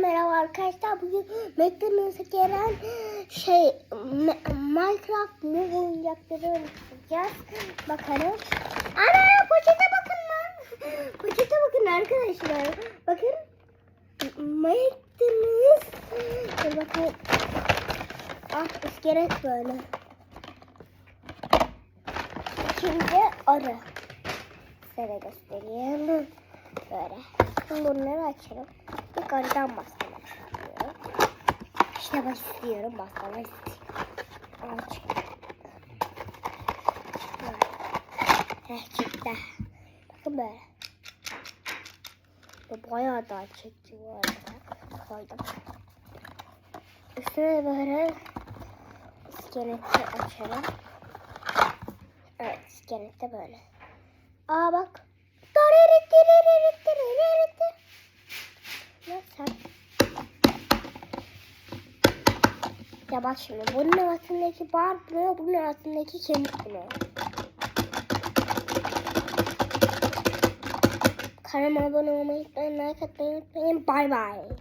Merhaba arkadaşlar. Bugün McDonald's'a gelen şey Minecraft ne oyuncakları yapacağız. Bakalım. Ana poşete bakın lan. Poşete bakın arkadaşlar. Bakın. McDonald's. Bakayım. Ah iskelet böyle. Şimdi arı. Size göstereyim. Böyle. Şimdi bunları açalım. İlk arıdan bastırmak istiyorum. İşte başlıyorum. Bastırmak istiyorum. Aç. Heh çıktı. Bakın böyle. Bu bayağı daha çekti bu arada. Koydum. Üstüne böyle iskeleti açalım. Evet iskelette böyle. Aa bak. Ya sen. Ya bak şimdi bunun arasındaki bar ne, bunun arasındaki kemik ne? Kanalıma abone olmayı unutmayın, like. Bay bay.